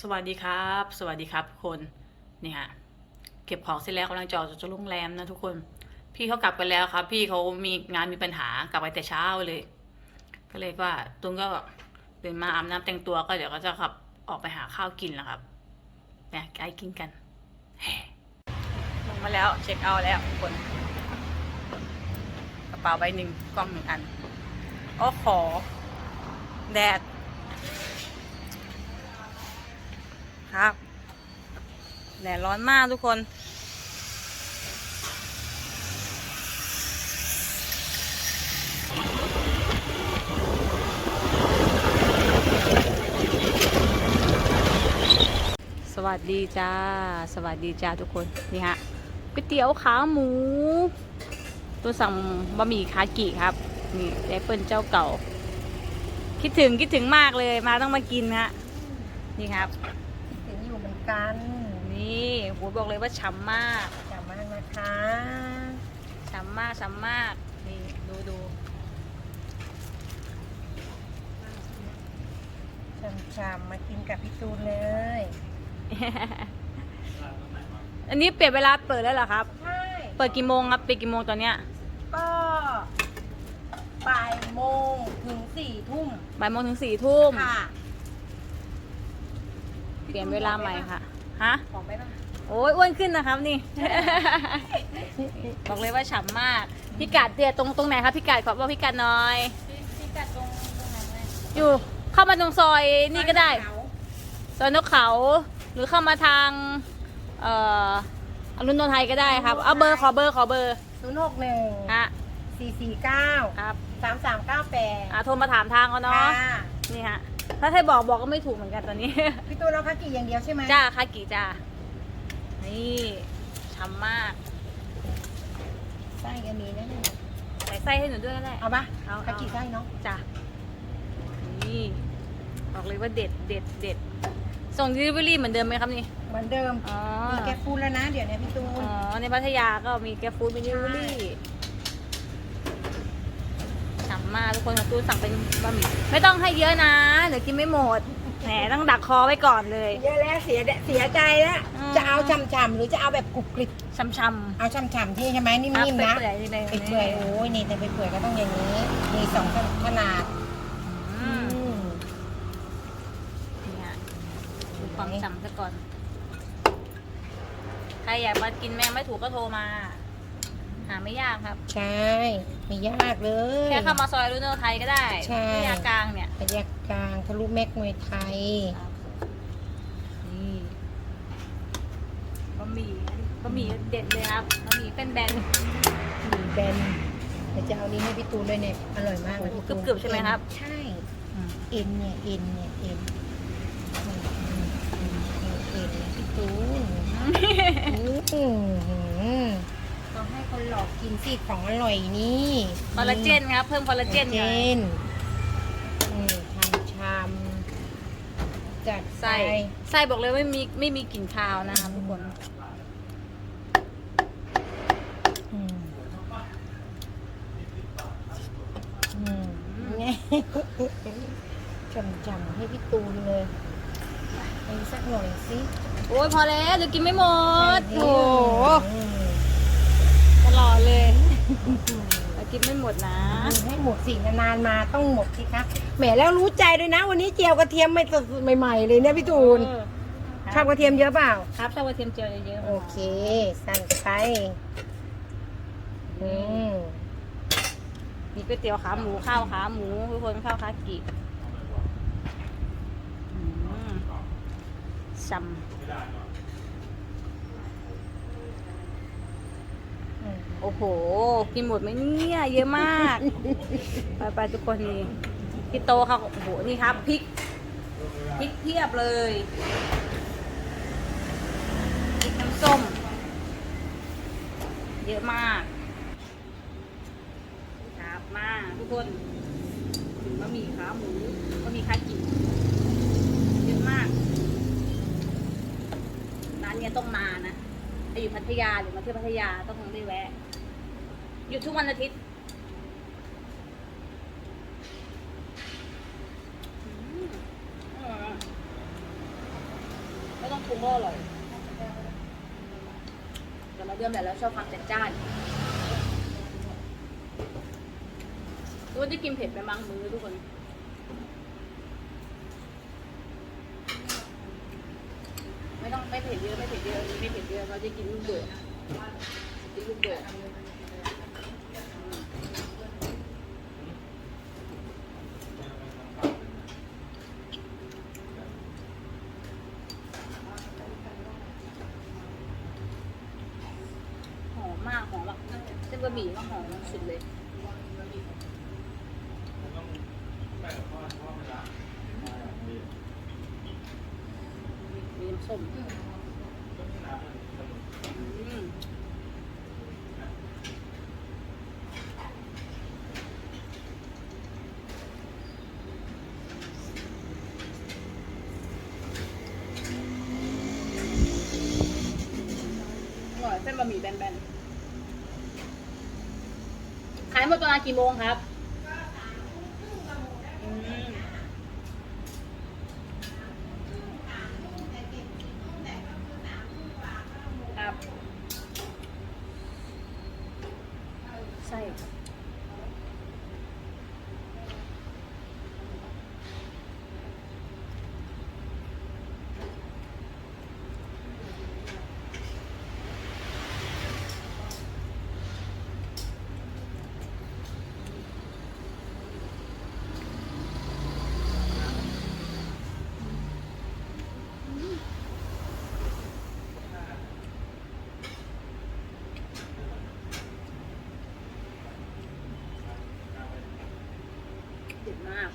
สวัสดีครับ สวัสดีครับทุกคนนี่ฮะเก็บของเสร็จแล้วกำลังจออกจากโรงแรมนะทุกคน พี่เขากลับไปแล้วครับ พี่เขามีงานมีปัญหากลับไปแต่เช้าเลย ก็เลยว่าตุนก็ตื่นมาอาบน้ำแต่งตัวก็เดี๋ยวก็จะขับออกไปหาข้าวกินแล้วครับเนี่ยไกกินกันลงมาแล้วเช็คเอาท์แล้วทุกคนกระเป๋าใบหนึ่งกล้องหนึ่งอันโอ้ขอแดด ครับแดดร้อนมากทุกคนสวัสดีจ้า สวัสดีจ้าทุกคน นี่ฮะก๋วยเตี๋ยวขาหมู ตัวสั่งบะหมี่คากิครับ นี่แอปเปิลเจ้าเก่า คิดถึงคิดถึงมากเลยมาต้องมากินฮะนี่ครับ กันนี่โหบอกเลยว่าฉ่ำมากจำมากนะคะฉ่ำมากฉ่ำมาก นี่ดูดูชำๆมากินกับพี่ตูนเลย อันนี้เปลี่ยนเวลาเปิดแล้วเหรอครับ ใช่ เปิดกี่โมงครับปิดกี่โมงตอนเนี้ยก็บ่ายโมงถึงสี่ทุ่มบ่ายโมงถึงสี่ทุ่ม ค่ะ เปลี่ยนเวลาใหม่ค่ะ ฮะบอกไปป่ะโอ้ยอ้วนขึ้นนะครับนี่ บอกเลยว่าฉ่ำมาก พิกัดเตียตรงตรงไหนครับพิกัดขอบอกพิกัดหน่อยพี่กัดตรงตรงไหนเลยอยู่เข้ามาตรงซอยนี่ก็ได้ซอยนกเขา หรือเข้ามาทางเอ่ออรุณโนไทยก็ได้ครับ เอาเบอร์ขอเบอร์ขอเบอร์ศูนย์หกหนึ่งฮะสี่สี่เก้าครับสามสามเก้าแปดอะโทรมาถามทางเขาเนาะ นี่ฮะ ถ้าให้บอกบอกก็ไม่ถูกเหมือนกันตอนนี้ พี่ตูนเราพักกี่อย่างเดียวใช่ไหมจ้าคากิจ้า นี่ช้ำมากไส้ก็มีนะเนี่ยใส่ไส้ให้หนูด้วยก็ได้เอาปะเอาพักกี่ไส้เนาะจ้านี่บอกเลยว่าเด็ดเด็ดเด็ดส่ง delivery เหมือนเดิมไหมครับนี่ เหมือนเดิมอ๋อมีแกฟูดแล้วนะ เดี๋ยวเนี้พี่ตูน อ๋อ ในพัทยาก็มีแกฟู้ดมินิวลี่ฉ่ำ มากทุกคนค่ะตูนสั่งเป็นบะหมี่ไม่ต้องให้เยอะนะเดี๋ยวกินไม่หมดแหมต้องดักคอไว้ก่อนเลย เยอะแล้วเสียเสียใจแล้วอืม จะเอาฉ่ำๆหรือจะเอาแบบกรุบกริบช่ำเอาฉ่ำๆที่ใช่ไหมนิ่ๆครับมๆนะเปื่อยๆนี่เลยไปเปื่อยโอ้ยนี่แต่ไปเปื่อยก็ต้องอย่างนี้ มีสองขนาดอืมอืมเนี่ยดูความฉ่ำซะก่อน ใครอยากมากินแมงไม่ถูกก็โทรมา หาไม่ยากครับ ใช่ไม่ยากเลย แค่เข้ามาซอยรุ่นไทยก็ได้ใช่ที่ยากลางเนี่ยพยักกลางทะลุแม็กมวยไทยนี่บะหมี่บะหมี่เด็ดเลยครับบะหมี่เป็นแบน มีแบนเดี๋ยวจะเอานี้ให้พี่ตูนด้วยเนี่ย อร่อยมากเลยพี่ตูนกรึบๆใช่ไหมครับ ใช่ เอ็นเนี่ย เอ็นเนี่ย เอ็นอืมอืมอืมเอ็นเนี่ยพี่ตูนอืมต้อง ให้คนหลอกกินสิของอร่อยนี่คอลลาเจนครับ เพิ่มคอลลาเจนเจหน่อยนอืมทำชามจัดไส้ ไปไส้บอกเลยไม่มีไม่มีกลิ่นคาวนะครับทุกคน อืมอืมไงจำๆให้พี่ตูนเลยไปสักหน่อยสิ โอ้ยพอแล้วเดี๋ยวกินไม่หมดให้โอ้โห อืม ตลอดเลยเรากินไม่หมดนะ ให้หมดสินานๆมาต้องหมดสิคะแหมแล้วรู้ใจด้วยนะ วันนี้เจียวกระเทียมไม่สดๆใหม่ๆเลยเนี่ยพี่ตูนเออชอบกระเทียมเยอะเปล่า ครับชอบกระเทียมเจียวเยอะๆโอเคสั่นไปอืมมีก๋วยเตี๋ยวขาหมูข้าวขาหมูทุกคนข้าวคากิอืมช่ำ โอ้โห กินหมดไหมเนี่ยเยอะมาก ไปไปทุกคนนี่พี่โตค่ะโอ้โหนี่ครับพริกพริกเทียบเลยพริกน้ำส้ม เยอะมากครับมาทุกคนบะหมี่ขาหมูบะหมี่คากิเยอะมากร้านเนี้ยต้องมานะถ้าอยู่พัทยาหรือมาเที่ยวพัทยาต้องได้แวะ หยุดทุกวันอาทิตย์อืมอร่อยอะต้องปรุงก็อร่อยแต่มาเดือนแบบแล้วชอบความจัดจ้านทุกคนจะกินเผ็ดไปมั้งมือทุกคนไม่ต้องไม่เผ็ดเยอะไม่เผ็ดเยอะไม่เผ็ดเยอะเราจะกินลูกเดือดกินลูกเดือด อมากหอมแบบเส้นบะหมี่ก็หอมสุดเลยมีน้ำส้มอร่อยเส้นบะหมี่แบนๆ ขายหมดประมากี่โมงครับ มาก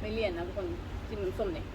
ไม่เลี่ยนนะทุกคนจิ้มน้ำส้มเนี่ย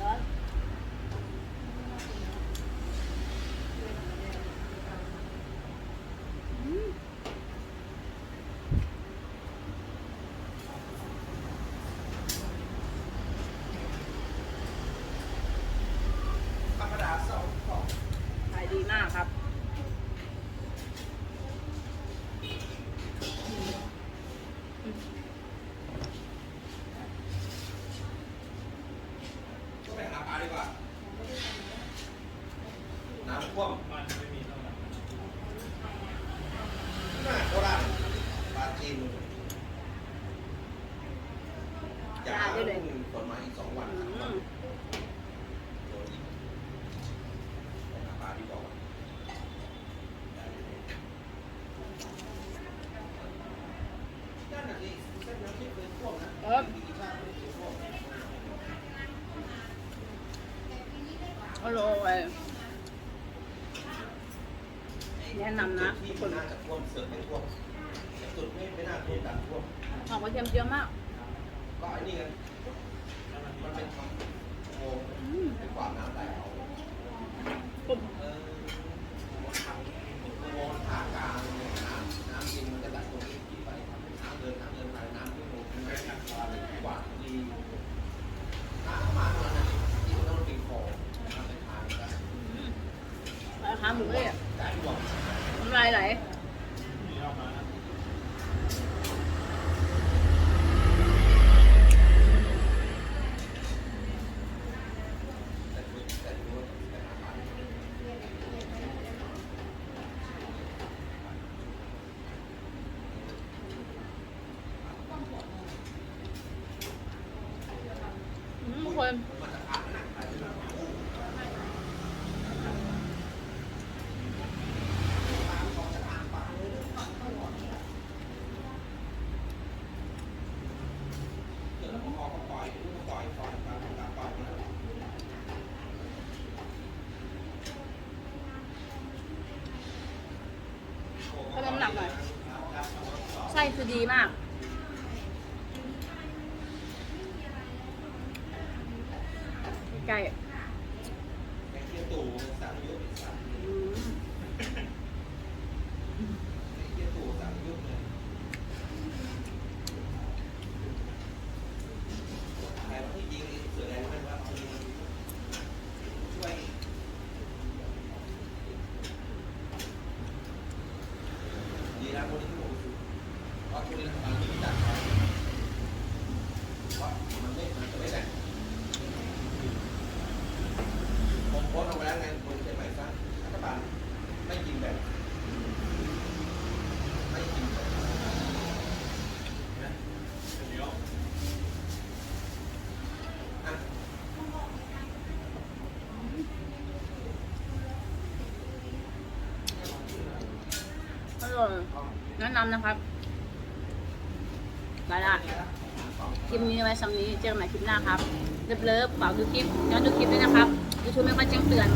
ร้อนอืม ธรรมดาสองสอง ขายดีมากครับ ก็ ดีกว่า น้ำท่วมน่าโคราชปลาจีนอยากได้เลยกสองวัน อื สามวัน ม โดนอีกไปหาปลาดีกว่านั่นน่ะสิเส้นน้ำที่เคยท่วมนะครับ มีกี่ชาติไม่เคยท่วม อร่อยแนะนำนะที่ทุกคมันนน่าจะท่วมเสือกไม่ท่วมแต่จุดไม่ไม่น่าท่วมดันท่วมหอมกระเทียมเยอะมาก ก็ไอ้นี่ไงมันเป็นทำโอ่ง อืม เป็นกวาดน้ำไหลเอา กรุบ เออโอ่งผ่ากลางเนี่ยน้ำน้ำดินมันจะไหลตรงนี้ที่ไปน้ำเดินน้ำเดินไปน้ำที่โอ่งมันไม่หนักกว่าเลยกวาดดีน้ำเข้ามาตอนนั้นที่มันต้องเป็นคลองน้ำในทางก็ ราคาหมูเลยอะน้ำลายไหล แต่ดูแต่ดูแต่หาปลา อืมทุกคน มันจะขาดหนักไปที่แบบเดี๋ยวเราพอก็ปล่อยลูกปล่อยปล่อยปล่อยปล่อยปล่อยมา เพิ่มน้ำหนักหน่อยไส้ คือดีมาก ใกล้ แกงเขียวตู่สั่งเยอะสั่ง ๆอืม แกงเขียวตู่ แล้วคนที่ผมคือเพราะช่วงนี้รัฐบาลไม่ได้จัดใช้เพราะมันไม่มันจะไม่แบ่งผมโพสต์เอาไว้แล้วไงคนเชียงใหม่ซะรัฐบาลไม่กินแบ่งไม่กินแบ่งนะเดี๋ยวอะ อแนะนำนะครับไปละคลิปนี้ไว้สำนี้เจอกันใหม่คลิปหน้าครับเลิฟเลิฟฝากดูคลิปย้อนดูคลิปด้วยนะครับยูทูบไม่ค่อยแจ้งเตือน